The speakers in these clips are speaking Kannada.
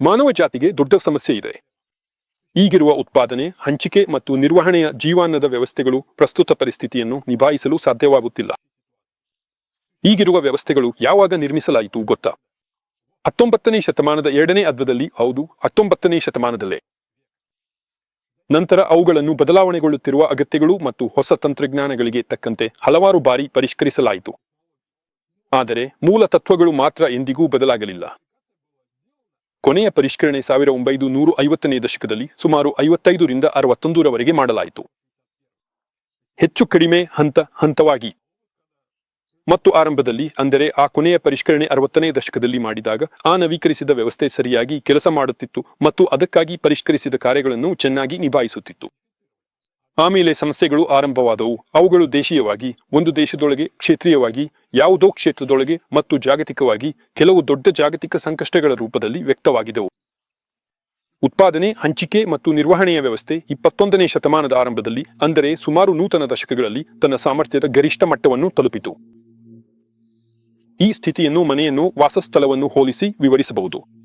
ಮಾನವ ಜಾತಿಗೆ ದೊಡ್ಡ ಸಮಸ್ಯೆ ಇದೆ. ಈಗಿರುವ ಉತ್ಪಾದನೆ, ಹಂಚಿಕೆ ಮತ್ತು ನಿರ್ವಹಣೆಯ ಜೀವಾನದ ವ್ಯವಸ್ಥೆಗಳು ಪ್ರಸ್ತುತ ಪರಿಸ್ಥಿತಿಯನ್ನು ನಿಭಾಯಿಸಲು ಸಾಧ್ಯವಾಗುತ್ತಿಲ್ಲ. ಈಗಿರುವ ವ್ಯವಸ್ಥೆಗಳು ಯಾವಾಗ ನಿರ್ಮಿಸಲಾಯಿತು ಗೊತ್ತಾ? ಹತ್ತೊಂಬತ್ತನೇ ಶತಮಾನದ ಎರಡನೇ ಅರ್ಧದಲ್ಲಿ ಹೌದು, ಹತ್ತೊಂಬತ್ತನೇ ಶತಮಾನದಲ್ಲೇ. ನಂತರ ಅವುಗಳನ್ನು ಬದಲಾವಣೆಗೊಳ್ಳುತ್ತಿರುವ ಅಗತ್ಯಗಳು ಮತ್ತು ಹೊಸ ತಂತ್ರಜ್ಞಾನಗಳಿಗೆ ತಕ್ಕಂತೆ ಹಲವಾರು ಬಾರಿ ಪರಿಷ್ಕರಿಸಲಾಯಿತು. ಆದರೆ ಮೂಲ ತತ್ವಗಳು ಮಾತ್ರ ಎಂದಿಗೂ ಬದಲಾಗಲಿಲ್ಲ. ಕೊನೆಯ ಪರಿಷ್ಕರಣೆ ಸಾವಿರ ಒಂಬೈದು ನೂರು ಐವತ್ತನೇ ದಶಕದಲ್ಲಿ ಸುಮಾರು ಐವತ್ತೈದರಿಂದ ಅರವತ್ತೊಂದರವರೆಗೆ ಮಾಡಲಾಯಿತು. ಹೆಚ್ಚು ಕಡಿಮೆ ಹಂತ ಹಂತವಾಗಿ. ಮತ್ತು ಆರಂಭದಲ್ಲಿ, ಅಂದರೆ ಆ ಕೊನೆಯ ಪರಿಷ್ಕರಣೆ ಅರವತ್ತನೇ ದಶಕದಲ್ಲಿ ಮಾಡಿದಾಗ, ಆ ನವೀಕರಿಸಿದ ವ್ಯವಸ್ಥೆ ಸರಿಯಾಗಿ ಕೆಲಸ ಮಾಡುತ್ತಿತ್ತು ಮತ್ತು ಅದಕ್ಕಾಗಿ ಪರಿಷ್ಕರಿಸಿದ ಕಾರ್ಯಗಳನ್ನು ಚೆನ್ನಾಗಿ ನಿಭಾಯಿಸುತ್ತಿತ್ತು. ಆಮೇಲೆ ಸಮಸ್ಯೆಗಳು ಆರಂಭವಾದವು. ಅವುಗಳು ದೇಶೀಯವಾಗಿ, ಒಂದು ದೇಶದೊಳಗೆ ಕ್ಷೇತ್ರೀಯವಾಗಿ, ಯಾವುದೋ ಕ್ಷೇತ್ರದೊಳಗೆ ಮತ್ತು ಜಾಗತಿಕವಾಗಿ ಕೆಲವು ದೊಡ್ಡ ಜಾಗತಿಕ ಸಂಕಷ್ಟಗಳ ರೂಪದಲ್ಲಿ ವ್ಯಕ್ತವಾಗಿದವು. ಉತ್ಪಾದನೆ, ಹಂಚಿಕೆ ಮತ್ತು ನಿರ್ವಹಣೆಯ ವ್ಯವಸ್ಥೆ ಇಪ್ಪತ್ತೊಂದನೇ ಶತಮಾನದ ಆರಂಭದಲ್ಲಿ, ಅಂದರೆ ಸುಮಾರು ನೂತನ ದಶಕಗಳಲ್ಲಿ ತನ್ನ ಸಾಮರ್ಥ್ಯದ ಗರಿಷ್ಠ ಮಟ್ಟವನ್ನು ತಲುಪಿತು. ಈ ಸ್ಥಿತಿಯನ್ನು ಮನೆಯನ್ನು ವಾಸಸ್ಥಳವನ್ನು ಹೋಲಿಸಿ ವಿವರಿಸಬಹುದು.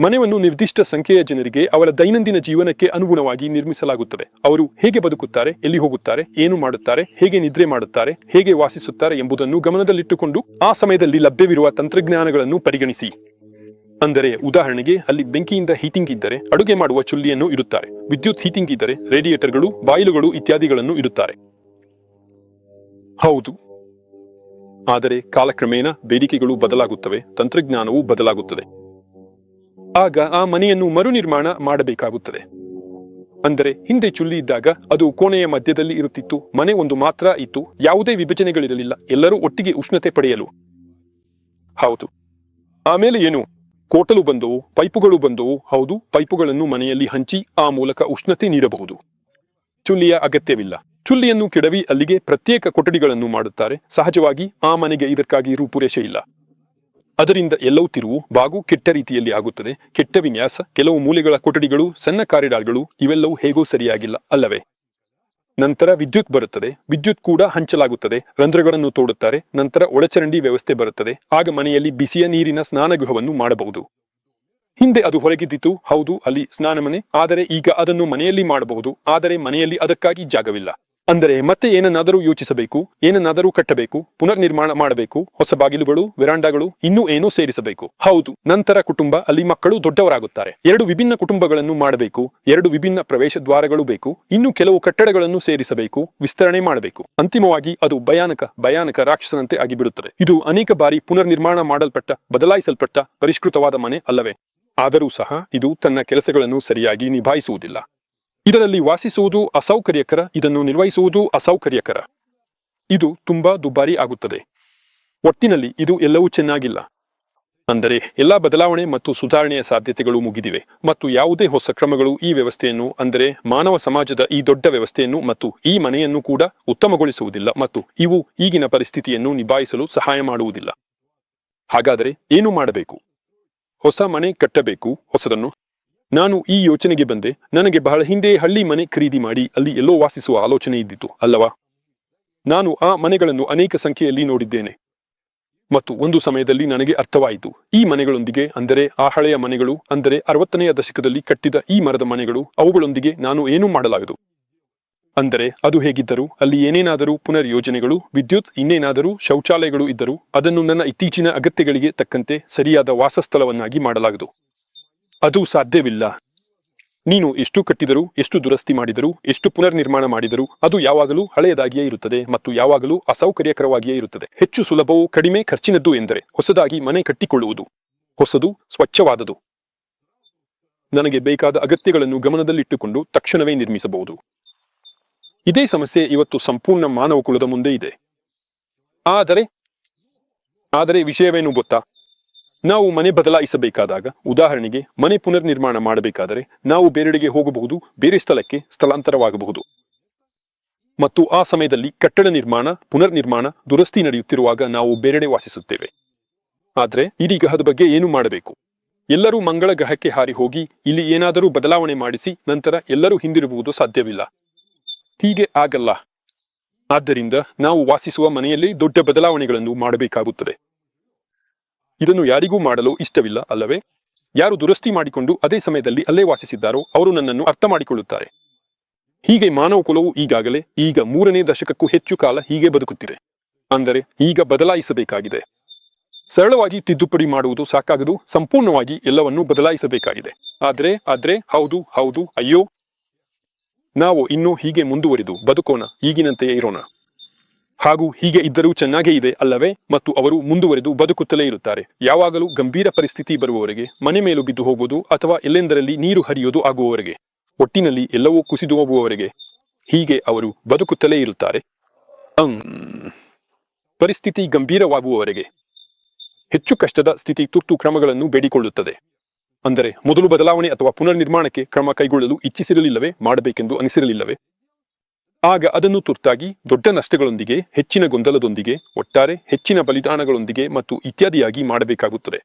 ಮನೆಯನ್ನು ನಿರ್ದಿಷ್ಟ ಸಂಖ್ಯೆಯ ಜನರಿಗೆ ಅವರ ದೈನಂದಿನ ಜೀವನಕ್ಕೆ ಅನುಗುಣವಾಗಿ ನಿರ್ಮಿಸಲಾಗುತ್ತದೆ. ಅವರು ಹೇಗೆ ಬದುಕುತ್ತಾರೆ, ಎಲ್ಲಿ ಹೋಗುತ್ತಾರೆ, ಏನು ಮಾಡುತ್ತಾರೆ, ಹೇಗೆ ನಿದ್ರೆ ಮಾಡುತ್ತಾರೆ, ಹೇಗೆ ವಾಸಿಸುತ್ತಾರೆ ಎಂಬುದನ್ನು ಗಮನದಲ್ಲಿಟ್ಟುಕೊಂಡು ಆ ಸಮಯದಲ್ಲಿ ಲಭ್ಯವಿರುವ ತಂತ್ರಜ್ಞಾನಗಳನ್ನು ಪರಿಗಣಿಸಿ. ಅಂದರೆ ಉದಾಹರಣೆಗೆ ಅಲ್ಲಿ ಬೆಂಕಿಯಿಂದ ಹೀಟಿಂಗ್ ಇದ್ದರೆ ಅಡುಗೆ ಮಾಡುವ ಚುಲ್ಲಿಯನ್ನು ಇಡುತ್ತಾರೆ. ವಿದ್ಯುತ್ ಹೀಟಿಂಗ್ ಇದ್ದರೆ ರೇಡಿಯೇಟರ್ಗಳು, ಬಾಯಿಲುಗಳು ಇತ್ಯಾದಿಗಳನ್ನು ಇಡುತ್ತಾರೆ. ಹೌದು. ಆದರೆ ಕಾಲಕ್ರಮೇಣ ಬೇಡಿಕೆಗಳು ಬದಲಾಗುತ್ತವೆ, ತಂತ್ರಜ್ಞಾನವು ಬದಲಾಗುತ್ತದೆ. ಆಗ ಆ ಮನೆಯನ್ನು ಮರುನಿರ್ಮಾಣ ಮಾಡಬೇಕಾಗುತ್ತದೆ. ಅಂದರೆ ಹಿಂದೆ ಚುಲ್ಲಿ ಇದ್ದಾಗ ಅದು ಕೋಣೆಯ ಮಧ್ಯದಲ್ಲಿ ಇರುತ್ತಿತ್ತು, ಮನೆ ಒಂದು ಮಾತ್ರ ಇತ್ತು, ಯಾವುದೇ ವಿಭಜನೆಗಳಿರಲಿಲ್ಲ, ಎಲ್ಲರೂ ಒಟ್ಟಿಗೆ ಉಷ್ಣತೆ ಪಡೆಯಲು. ಹೌದು. ಆಮೇಲೆ ಏನು? ಕೋಟಲು ಬಂದವು, ಪೈಪುಗಳು ಬಂದವು, ಹೌದು, ಪೈಪುಗಳನ್ನು ಮನೆಯಲ್ಲಿ ಹಂಚಿ ಆ ಮೂಲಕ ಉಷ್ಣತೆ ನೀಡಬಹುದು. ಚುಲ್ಲಿಯ ಅಗತ್ಯವಿಲ್ಲ. ಚುಲ್ಲಿಯನ್ನು ಕೆಡವಿ ಅಲ್ಲಿಗೆ ಪ್ರತ್ಯೇಕ ಕೊಠಡಿಗಳನ್ನು ಮಾಡುತ್ತಾರೆ, ಸಹಜವಾಗಿ ಆ ಮನೆಗೆ ಇದಕ್ಕಾಗಿ ರೂಪುರೇಷೆ ಇಲ್ಲ. ಅದರಿಂದ ಎಲ್ಲವೂ ತಿರುವು, ಬಾಗು ಕೆಟ್ಟ ರೀತಿಯಲ್ಲಿ ಆಗುತ್ತದೆ. ಕೆಟ್ಟ ವಿನ್ಯಾಸ, ಕೆಲವು ಮೂಲೆಗಳ ಕೊಠಡಿಗಳು, ಸಣ್ಣ ಕಾರಿಡಾರ್ಗಳು, ಇವೆಲ್ಲವೂ ಹೇಗೂ ಸರಿಯಾಗಿಲ್ಲ, ಅಲ್ಲವೇ? ನಂತರ ವಿದ್ಯುತ್ ಬರುತ್ತದೆ. ವಿದ್ಯುತ್ ಕೂಡ ಹಂಚಲಾಗುತ್ತದೆ. ರಂಧ್ರಗಳನ್ನು ತೋಡುತ್ತಾರೆ. ನಂತರ ಒಳಚರಂಡಿ ವ್ಯವಸ್ಥೆ ಬರುತ್ತದೆ. ಆಗ ಮನೆಯಲ್ಲಿ ಬಿಸಿಯ ನೀರಿನ ಸ್ನಾನಗೃಹವನ್ನು ಮಾಡಬಹುದು. ಹಿಂದೆ ಅದು ಹೊರಗಿದ್ದಿತು. ಹೌದು, ಅಲ್ಲಿ ಸ್ನಾನ ಮನೆ. ಆದರೆ ಈಗ ಅದನ್ನು ಮನೆಯಲ್ಲಿ ಮಾಡಬಹುದು. ಆದರೆ ಮನೆಯಲ್ಲಿ ಅದಕ್ಕಾಗಿ ಜಾಗವಿಲ್ಲ. ಅಂದರೆ ಮತ್ತೆ ಏನನ್ನಾದರೂ ಯೋಚಿಸಬೇಕು, ಏನನ್ನಾದರೂ ಕಟ್ಟಬೇಕು ಪುನರ್ ನಿರ್ಮಾಣ ಮಾಡಬೇಕು, ಹೊಸ ಬಾಗಿಲುಗಳು, ವಿರಾಂಡಗಳು, ಇನ್ನೂ ಏನೋ ಸೇರಿಸಬೇಕು. ಹೌದು, ನಂತರ ಕುಟುಂಬ, ಅಲ್ಲಿ ಮಕ್ಕಳು ದೊಡ್ಡವರಾಗುತ್ತಾರೆ. ಎರಡು ವಿಭಿನ್ನ ಕುಟುಂಬಗಳನ್ನು ಮಾಡಬೇಕು, ಎರಡು ವಿಭಿನ್ನ ಪ್ರವೇಶ ದ್ವಾರಗಳು ಬೇಕು, ಇನ್ನು ಕೆಲವು ಕಟ್ಟಡಗಳನ್ನು ಸೇರಿಸಬೇಕು, ವಿಸ್ತರಣೆ ಮಾಡಬೇಕು. ಅಂತಿಮವಾಗಿ ಅದು ಭಯಾನಕ ಭಯಾನಕ ರಾಕ್ಷಸನಂತೆ ಆಗಿಬಿಡುತ್ತದೆ. ಇದು ಅನೇಕ ಬಾರಿ ಪುನರ್ ನಿರ್ಮಾಣ ಮಾಡಲ್ಪಟ್ಟ, ಬದಲಾಯಿಸಲ್ಪಟ್ಟ ಪರಿಷ್ಕೃತವಾದ ಮನೆ ಅಲ್ಲವೇ. ಆದರೂ ಸಹ ಇದು ತನ್ನ ಕೆಲಸಗಳನ್ನು ಸರಿಯಾಗಿ ನಿಭಾಯಿಸುವುದಿಲ್ಲ. ಇದರಲ್ಲಿ ವಾಸಿಸುವುದು ಅಸೌಕರ್ಯಕರ, ಇದನ್ನು ನಿರ್ವಹಿಸುವುದು ಅಸೌಕರ್ಯಕರ. ಇದು ತುಂಬಾ ದುಬಾರಿ ಆಗುತ್ತದೆ. ಒಟ್ಟಿನಲ್ಲಿ ಇದು ಎಲ್ಲವೂ ಚೆನ್ನಾಗಿಲ್ಲ. ಅಂದರೆ ಎಲ್ಲಾ ಬದಲಾವಣೆ ಮತ್ತು ಸುಧಾರಣೆಯ ಸಾಧ್ಯತೆಗಳು ಮುಗಿದಿವೆ ಮತ್ತು ಯಾವುದೇ ಹೊಸ ಕ್ರಮಗಳು ಈ ವ್ಯವಸ್ಥೆಯನ್ನು, ಅಂದರೆ ಮಾನವ ಸಮಾಜದ ಈ ದೊಡ್ಡ ವ್ಯವಸ್ಥೆಯನ್ನು ಮತ್ತು ಈ ಮನೆಯನ್ನು ಕೂಡ ಉತ್ತಮಗೊಳಿಸುವುದಿಲ್ಲ ಮತ್ತು ಇವು ಈಗಿನ ಪರಿಸ್ಥಿತಿಯನ್ನು ನಿಭಾಯಿಸಲು ಸಹಾಯ ಮಾಡುವುದಿಲ್ಲ. ಹಾಗಾದರೆ ಏನು ಮಾಡಬೇಕು? ಹೊಸ ಮನೆ ಕಟ್ಟಬೇಕು, ಹೊಸದನ್ನು ನಾನು ಈ ಯೋಚನೆಗೆ ಬಂದೆ. ನನಗೆ ಬಹಳ ಹಿಂದೆ ಹಳ್ಳಿ ಮನೆ ಖರೀದಿ ಮಾಡಿ ಅಲ್ಲಿ ಎಲ್ಲೋ ವಾಸಿಸುವ ಆಲೋಚನೆ ಇದ್ದಿತು, ಅಲ್ಲವಾ? ನಾನು ಆ ಮನೆಗಳನ್ನು ಅನೇಕ ಸಂಖ್ಯೆಯಲ್ಲಿ ನೋಡಿದ್ದೇನೆ. ಮತ್ತು ಒಂದು ಸಮಯದಲ್ಲಿ ನನಗೆ ಅರ್ಥವಾಯಿತು. ಈ ಮನೆಗಳೊಂದಿಗೆ ಅಂದರೆ ಆ ಹಳೆಯ ಮನೆಗಳು ಅಂದರೆ ಅರವತ್ತನೆಯ ದಶಕದಲ್ಲಿ ಕಟ್ಟಿದ ಈ ಮರದ ಮನೆಗಳು, ಅವುಗಳೊಂದಿಗೆ ನಾನು ಏನೂ ಮಾಡಲಾಗದು. ಅಂದರೆ ಅದು ಹೇಗಿದ್ದರೂ ಅಲ್ಲಿ ಏನೇನಾದರೂ ಪುನರ್ ಯೋಜನೆಗಳು ವಿದ್ಯುತ್, ಇನ್ನೇನಾದರೂ ಶೌಚಾಲಯಗಳು ಇದ್ದರೂ ಅದನ್ನು ನನ್ನ ಇತ್ತೀಚಿನ ಅಗತ್ಯಗಳಿಗೆ ತಕ್ಕಂತೆ ಸರಿಯಾದ ವಾಸಸ್ಥಳವನ್ನಾಗಿ ಮಾಡಲಾಗದು. ಅದು ಸಾಧ್ಯವಿಲ್ಲ. ನೀನು ಎಷ್ಟು ಕಟ್ಟಿದರೂ, ಎಷ್ಟು ದುರಸ್ತಿ ಮಾಡಿದರೂ, ಎಷ್ಟು ಪುನರ್ ನಿರ್ಮಾಣ ಮಾಡಿದರೂ, ಅದು ಯಾವಾಗಲೂ ಹಳೆಯದಾಗಿಯೇ ಇರುತ್ತದೆ ಮತ್ತು ಯಾವಾಗಲೂ ಅಸೌಕರ್ಯಕರವಾಗಿಯೇ ಇರುತ್ತದೆ. ಹೆಚ್ಚು ಸುಲಭವೂ ಕಡಿಮೆ ಖರ್ಚಿನದ್ದು ಎಂದರೆ ಹೊಸದಾಗಿ ಮನೆ ಕಟ್ಟಿಕೊಳ್ಳುವುದು. ಹೊಸದು, ಸ್ವಚ್ಛವಾದದು. ನನಗೆ ಬೇಕಾದ ಅಗತ್ಯಗಳನ್ನು ಗಮನದಲ್ಲಿಟ್ಟುಕೊಂಡು ತಕ್ಷಣವೇ ನಿರ್ಮಿಸಬಹುದು. ಇದೇ ಸಮಸ್ಯೆ ಇವತ್ತು ಸಂಪೂರ್ಣ ಮಾನವ ಕುಲದ ಮುಂದೆ ಇದೆ. ಆದರೆ ಆದರೆ ವಿಷಯವೇನು ಗೊತ್ತಾ? ನಾವು ಮನೆ ಬದಲಾಯಿಸಬೇಕಾದಾಗ, ಉದಾಹರಣೆಗೆ ಮನೆ ಪುನರ್ ನಿರ್ಮಾಣ ಮಾಡಬೇಕಾದರೆ ನಾವು ಬೇರೆಡೆಗೆ ಹೋಗಬಹುದು, ಬೇರೆ ಸ್ಥಳಕ್ಕೆ ಸ್ಥಳಾಂತರವಾಗಬಹುದು. ಮತ್ತು ಆ ಸಮಯದಲ್ಲಿ ಕಟ್ಟಡ ನಿರ್ಮಾಣ ಪುನರ್ ನಿರ್ಮಾಣ ದುರಸ್ತಿ ನಡೆಯುತ್ತಿರುವಾಗ ನಾವು ಬೇರೆಡೆ ವಾಸಿಸುತ್ತೇವೆ. ಆದರೆ ಇದೀಗ ಅದ ಬಗ್ಗೆ ಏನು ಮಾಡಬೇಕು? ಎಲ್ಲರೂ ಮಂಗಳ ಗ್ರಹಕ್ಕೆ ಹಾರಿ ಹೋಗಿ ಇಲ್ಲಿ ಏನಾದರೂ ಬದಲಾವಣೆ ಮಾಡಿಸಿ ನಂತರ ಎಲ್ಲರೂ ಹಿಂದಿರುಗುವುದು ಸಾಧ್ಯವಿಲ್ಲ. ಹೀಗೆ ಆಗಲ್ಲ. ಆದ್ದರಿಂದ ನಾವು ವಾಸಿಸುವ ಮನೆಯಲ್ಲಿ ದೊಡ್ಡ ಬದಲಾವಣೆಗಳನ್ನು ಮಾಡಬೇಕಾಗುತ್ತದೆ. ಇದನ್ನು ಯಾರಿಗೂ ಮಾಡಲು ಇಷ್ಟವಿಲ್ಲ, ಅಲ್ಲವೇ? ಯಾರು ದುರಸ್ತಿ ಮಾಡಿಕೊಂಡು ಅದೇ ಸಮಯದಲ್ಲಿ ಅಲ್ಲೇ ವಾಸಿಸಿದ್ದಾರೋ ಅವರು ನನ್ನನ್ನು ಅರ್ಥ ಮಾಡಿಕೊಳ್ಳುತ್ತಾರೆ. ಹೀಗೆ ಮಾನವ ಕುಲವು ಈಗಾಗಲೇ ಈಗ ಮೂರನೇ ದಶಕಕ್ಕೂ ಹೆಚ್ಚು ಕಾಲ ಹೀಗೆ ಬದುಕುತ್ತಿದೆ. ಅಂದರೆ ಈಗ ಬದಲಾಯಿಸಬೇಕಾಗಿದೆ. ಸರಳವಾಗಿ ತಿದ್ದುಪಡಿ ಮಾಡುವುದು ಸಾಕಾಗದು, ಸಂಪೂರ್ಣವಾಗಿ ಎಲ್ಲವನ್ನೂ ಬದಲಾಯಿಸಬೇಕಾಗಿದೆ. ಆದ್ರೆ ಆದ್ರೆ, ಹೌದು ಹೌದು, ಅಯ್ಯೋ! ನಾವು ಇನ್ನೂ ಹೀಗೆ ಮುಂದುವರಿದು ಬದುಕೋಣ, ಈಗಿನಂತೆಯೇ ಇರೋಣ. ಹಾಗೂ ಹೀಗೆ ಇದ್ದರೂ ಚೆನ್ನಾಗೇ ಇದೆ ಅಲ್ಲವೇ? ಮತ್ತು ಅವರು ಮುಂದುವರೆದು ಬದುಕುತ್ತಲೇ ಇರುತ್ತಾರೆ. ಯಾವಾಗಲೂ ಗಂಭೀರ ಪರಿಸ್ಥಿತಿ ಬರುವವರೆಗೆ ಮನೆ ಮೇಲೂ ಬಿದ್ದು ಹೋಗುವುದು ಅಥವಾ ಎಲ್ಲೆಂದರಲ್ಲಿ ನೀರು ಹರಿಯೋದು ಆಗುವವರೆಗೆ, ಒಟ್ಟಿನಲ್ಲಿ ಎಲ್ಲವೂ ಕುಸಿದು ಹೋಗುವವರೆಗೆ ಹೀಗೆ ಅವರು ಬದುಕುತ್ತಲೇ ಇರುತ್ತಾರೆ. ಪರಿಸ್ಥಿತಿ ಗಂಭೀರವಾಗುವವರೆಗೆ ಹೆಚ್ಚು ಕಷ್ಟದ ಸ್ಥಿತಿ ತುರ್ತು ಕ್ರಮಗಳನ್ನು ಬೇಡಿಕೊಳ್ಳುತ್ತದೆ. ಅಂದರೆ ಮೊದಲು ಬದಲಾವಣೆ ಅಥವಾ ಪುನರ್ನಿರ್ಮಾಣಕ್ಕೆ ಕ್ರಮ ಕೈಗೊಳ್ಳಲು ಇಚ್ಛಿಸಿರಲಿಲ್ಲವೇ? ಮಾಡಬೇಕೆಂದು ಅನಿಸಿರಲಿಲ್ಲವೇ? ಆಗ ಅದನ್ನು ತುರ್ತಾಗಿ ದೊಡ್ಡ ನಷ್ಟಗಳೊಂದಿಗೆ, ಹೆಚ್ಚಿನ ಗೊಂದಲದೊಂದಿಗೆ, ಒಟ್ಟಾರೆ ಹೆಚ್ಚಿನ ಬಲಿದಾನಗಳೊಂದಿಗೆ ಮತ್ತು ಇತ್ಯಾದಿಯಾಗಿ ಮಾಡಬೇಕಾಗುತ್ತದೆ.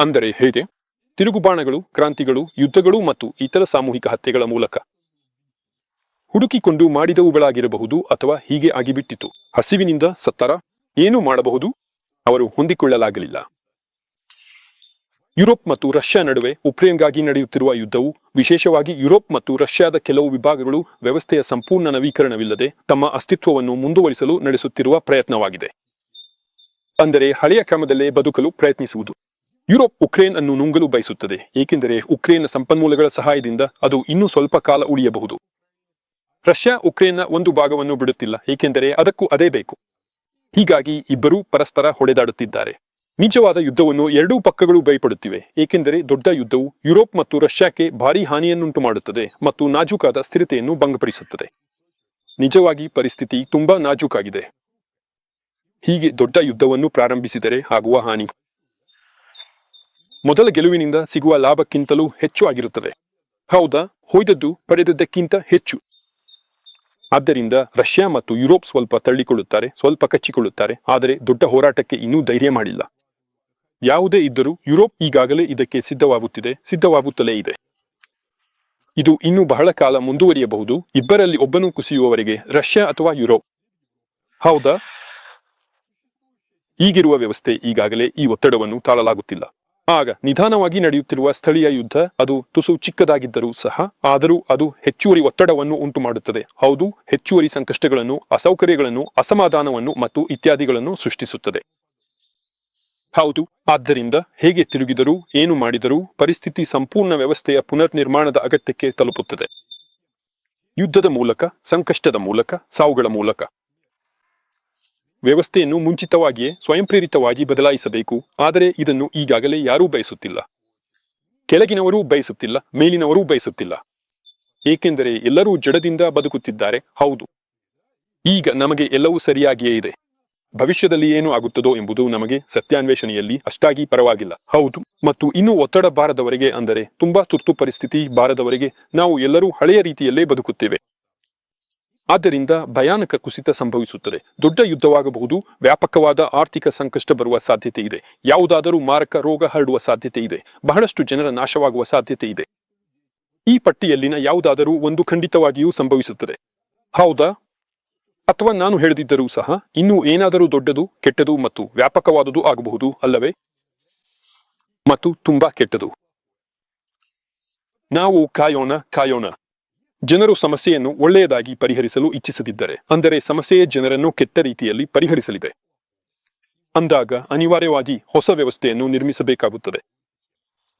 ಅಂದರೆ ಹೇಗೆ? ತಿರುಗುಬಾಣಗಳು, ಕ್ರಾಂತಿಗಳು, ಯುದ್ಧಗಳು ಮತ್ತು ಇತರ ಸಾಮೂಹಿಕ ಹತ್ಯೆಗಳ ಮೂಲಕ. ಹುಡುಕಿಕೊಂಡು ಮಾಡಿದವುಗಳಾಗಿರಬಹುದು ಅಥವಾ ಹೀಗೆ ಆಗಿಬಿಟ್ಟಿತು. ಹಸಿವಿನಿಂದ ಸತ್ತರ? ಏನು ಮಾಡಬಹುದು? ಅವರು ಹೊಂದಿಕೊಳ್ಳಲಾಗಲಿಲ್ಲ. ಯುರೋಪ್ ಮತ್ತು ರಷ್ಯಾ ನಡುವೆ ಉಕ್ರೇನ್ಗಾಗಿ ನಡೆಯುತ್ತಿರುವ ಯುದ್ಧವು ವಿಶೇಷವಾಗಿ ಯುರೋಪ್ ಮತ್ತು ರಷ್ಯಾದ ಕೆಲವು ವಿಭಾಗಗಳು ವ್ಯವಸ್ಥೆಯ ಸಂಪೂರ್ಣ ನವೀಕರಣವಿಲ್ಲದೆ ತಮ್ಮ ಅಸ್ತಿತ್ವವನ್ನು ಮುಂದುವರಿಸಲು ನಡೆಸುತ್ತಿರುವ ಪ್ರಯತ್ನವಾಗಿದೆ. ಅಂದರೆ ಹಳೆಯ ಕ್ರಮದಲ್ಲೇ ಬದುಕಲು ಪ್ರಯತ್ನಿಸುವುದು. ಯುರೋಪ್ ಉಕ್ರೇನ್ ಅನ್ನು ನುಂಗಲು ಬಯಸುತ್ತದೆ, ಏಕೆಂದರೆ ಉಕ್ರೇನ್ನ ಸಂಪನ್ಮೂಲಗಳ ಸಹಾಯದಿಂದ ಅದು ಇನ್ನೂ ಸ್ವಲ್ಪ ಕಾಲ ಉಳಿಯಬಹುದು. ರಷ್ಯಾ ಉಕ್ರೇನ್ನ ಒಂದು ಭಾಗವನ್ನು ಬಿಡುತ್ತಿಲ್ಲ, ಏಕೆಂದರೆ ಅದಕ್ಕೂ ಅದೇ ಬೇಕು. ಹೀಗಾಗಿ ಇಬ್ಬರೂ ಪರಸ್ಪರ ಹೊಡೆದಾಡುತ್ತಿದ್ದಾರೆ. ನಿಜವಾದ ಯುದ್ಧವನ್ನು ಎರಡೂ ಪಕ್ಕಗಳು ಭಯಪಡುತ್ತಿವೆ, ಏಕೆಂದರೆ ದೊಡ್ಡ ಯುದ್ಧವು ಯುರೋಪ್ ಮತ್ತು ರಷ್ಯಾಕ್ಕೆ ಭಾರಿ ಹಾನಿಯನ್ನುಂಟು ಮಾಡುತ್ತದೆ ಮತ್ತು ನಾಜೂಕಾದ ಸ್ಥಿರತೆಯನ್ನು ಭಂಗಪಡಿಸುತ್ತದೆ. ನಿಜವಾಗಿ ಪರಿಸ್ಥಿತಿ ತುಂಬಾ ನಾಜೂಕಾಗಿದೆ. ಹೀಗೆ ದೊಡ್ಡ ಯುದ್ಧವನ್ನು ಪ್ರಾರಂಭಿಸಿದರೆ ಆಗುವ ಹಾನಿ. ಮೊದಲ ಗೆಲುವಿನಿಂದ ಸಿಗುವ ಲಾಭಕ್ಕಿಂತಲೂ ಹೆಚ್ಚು ಆಗಿರುತ್ತದೆ. ಹೌದಾ? ಹೋಯ್ದದ್ದು ಪಡೆದದ್ದಕ್ಕಿಂತ ಹೆಚ್ಚು. ಆದ್ದರಿಂದ ರಷ್ಯಾ ಮತ್ತು ಯುರೋಪ್ ಸ್ವಲ್ಪ ತಳ್ಳಿಕೊಳ್ಳುತ್ತಾರೆ, ಸ್ವಲ್ಪ ಕಚ್ಚಿಕೊಳ್ಳುತ್ತಾರೆ, ಆದರೆ ದೊಡ್ಡ ಹೋರಾಟಕ್ಕೆ ಇನ್ನೂ ಧೈರ್ಯ ಮಾಡಿಲ್ಲ. ಯಾವುದೇ ಇದ್ದರೂ ಯುರೋಪ್ ಈಗಾಗಲೇ ಇದಕ್ಕೆ ಸಿದ್ಧವಾಗುತ್ತಿದೆ, ಸಿದ್ಧವಾಗುತ್ತಲೇ ಇದೆ. ಇದು ಇನ್ನೂ ಬಹಳ ಕಾಲ ಮುಂದುವರಿಯಬಹುದು, ಇಬ್ಬರಲ್ಲಿ ಒಬ್ಬನು ಕುಸಿಯುವವರೆಗೆ ರಷ್ಯಾ ಅಥವಾ ಯುರೋಪ್. ಹೌದಾ? ಈಗಿರುವ ವ್ಯವಸ್ಥೆ ಈಗಾಗಲೇ ಈ ಒತ್ತಡವನ್ನು ತಾಳಲಾಗುತ್ತಿಲ್ಲ. ಆಗ ನಿಧಾನವಾಗಿ ನಡೆಯುತ್ತಿರುವ ಸ್ಥಳೀಯ ಯುದ್ಧ, ಅದು ತುಸು ಚಿಕ್ಕದಾಗಿದ್ದರೂ ಸಹ, ಆದರೂ ಅದು ಹೆಚ್ಚುವರಿ ಒತ್ತಡವನ್ನು ಉಂಟು ಮಾಡುತ್ತದೆ ಹೌದು, ಹೆಚ್ಚುವರಿ ಸಂಕಷ್ಟಗಳನ್ನು, ಅಸೌಕರ್ಯಗಳನ್ನು, ಅಸಮಾಧಾನವನ್ನು ಮತ್ತು ಇತ್ಯಾದಿಗಳನ್ನು ಸೃಷ್ಟಿಸುತ್ತದೆ. ಹೌದು, ಆದ್ದರಿಂದ ಹೇಗೆ ತಿರುಗಿದರೂ, ಏನು ಮಾಡಿದರೂ ಪರಿಸ್ಥಿತಿ ಸಂಪೂರ್ಣ ವ್ಯವಸ್ಥೆಯ ಪುನರ್ನಿರ್ಮಾಣದ ಅಗತ್ಯಕ್ಕೆ ತಲುಪುತ್ತದೆ. ಯುದ್ಧದ ಮೂಲಕ, ಸಂಕಷ್ಟದ ಮೂಲಕ, ಸಾವುಗಳ ಮೂಲಕ. ವ್ಯವಸ್ಥೆಯನ್ನು ಮುಂಚಿತವಾಗಿಯೇ ಸ್ವಯಂಪ್ರೇರಿತವಾಗಿ ಬದಲಾಯಿಸಬೇಕು, ಆದರೆ ಇದನ್ನು ಈಗಾಗಲೇ ಯಾರೂ ಬಯಸುತ್ತಿಲ್ಲ. ಕೆಳಗಿನವರೂ ಬಯಸುತ್ತಿಲ್ಲ, ಮೇಲಿನವರೂ ಬಯಸುತ್ತಿಲ್ಲ. ಏಕೆಂದರೆ ಎಲ್ಲರೂ ಜಡದಿಂದ ಬದುಕುತ್ತಿದ್ದಾರೆ, ಹೌದು. ಈಗ ನಮಗೆ ಎಲ್ಲವೂ ಸರಿಯಾಗಿಯೇ ಇದೆ. ಭವಿಷ್ಯದಲ್ಲಿ ಏನು ಆಗುತ್ತದೋ ಎಂಬುದು ನಮಗೆ ಸತ್ಯಾನ್ವೇಷಣೆಯಲ್ಲಿ ಅಷ್ಟಾಗಿ ಪರವಾಗಿಲ್ಲ. ಹೌದು. ಮತ್ತು ಇನ್ನೂ ಒತ್ತಡ ಬಾರದವರೆಗೆ ಅಂದರೆ ತುಂಬಾ ತುರ್ತು ಪರಿಸ್ಥಿತಿ ಬಾರದವರೆಗೆ ನಾವು ಎಲ್ಲರೂ ಹಳೆಯ ರೀತಿಯಲ್ಲೇ ಬದುಕುತ್ತೇವೆ. ಆದ್ದರಿಂದ ಭಯಾನಕ ಕುಸಿತ ಸಂಭವಿಸುತ್ತದೆ. ದೊಡ್ಡ ಯುದ್ಧವಾಗಬಹುದು. ವ್ಯಾಪಕವಾದ ಆರ್ಥಿಕ ಸಂಕಷ್ಟ ಬರುವ ಸಾಧ್ಯತೆ ಇದೆ. ಯಾವುದಾದರೂ ಮಾರಕ ರೋಗ ಹರಡುವ ಸಾಧ್ಯತೆ ಇದೆ. ಬಹಳಷ್ಟು ಜನರ ನಾಶವಾಗುವ ಸಾಧ್ಯತೆ ಇದೆ. ಈ ಪಟ್ಟಿಯಲ್ಲಿನ ಯಾವುದಾದರೂ ಒಂದು ಖಂಡಿತವಾಗಿಯೂ ಸಂಭವಿಸುತ್ತದೆ. ಹೌದಾ? ಅಥವಾ ನಾನು ಹೇಳದಿದ್ದರೂ ಸಹ ಇನ್ನೂ ಏನಾದರೂ ದೊಡ್ಡದು, ಕೆಟ್ಟದು ಮತ್ತು ವ್ಯಾಪಕವಾದುದು ಆಗಬಹುದು ಅಲ್ಲವೇ? ಮತ್ತು ತುಂಬಾ ಕೆಟ್ಟದು. ನಾವು ಕಾಯೋಣ ಕಾಯೋಣ ಜನರು ಸಮಸ್ಯೆಯನ್ನು ಒಳ್ಳೆಯದಾಗಿ ಪರಿಹರಿಸಲು ಇಚ್ಛಿಸದಿದ್ದರೆ, ಅಂದರೆ ಸಮಸ್ಯೆಯೇ ಜನರನ್ನು ಕೆಟ್ಟ ರೀತಿಯಲ್ಲಿ ಪರಿಹರಿಸಲಿದೆ. ಅಂದಾಗ ಅನಿವಾರ್ಯವಾಗಿ ಹೊಸ ವ್ಯವಸ್ಥೆಯನ್ನು ನಿರ್ಮಿಸಬೇಕಾಗುತ್ತದೆ.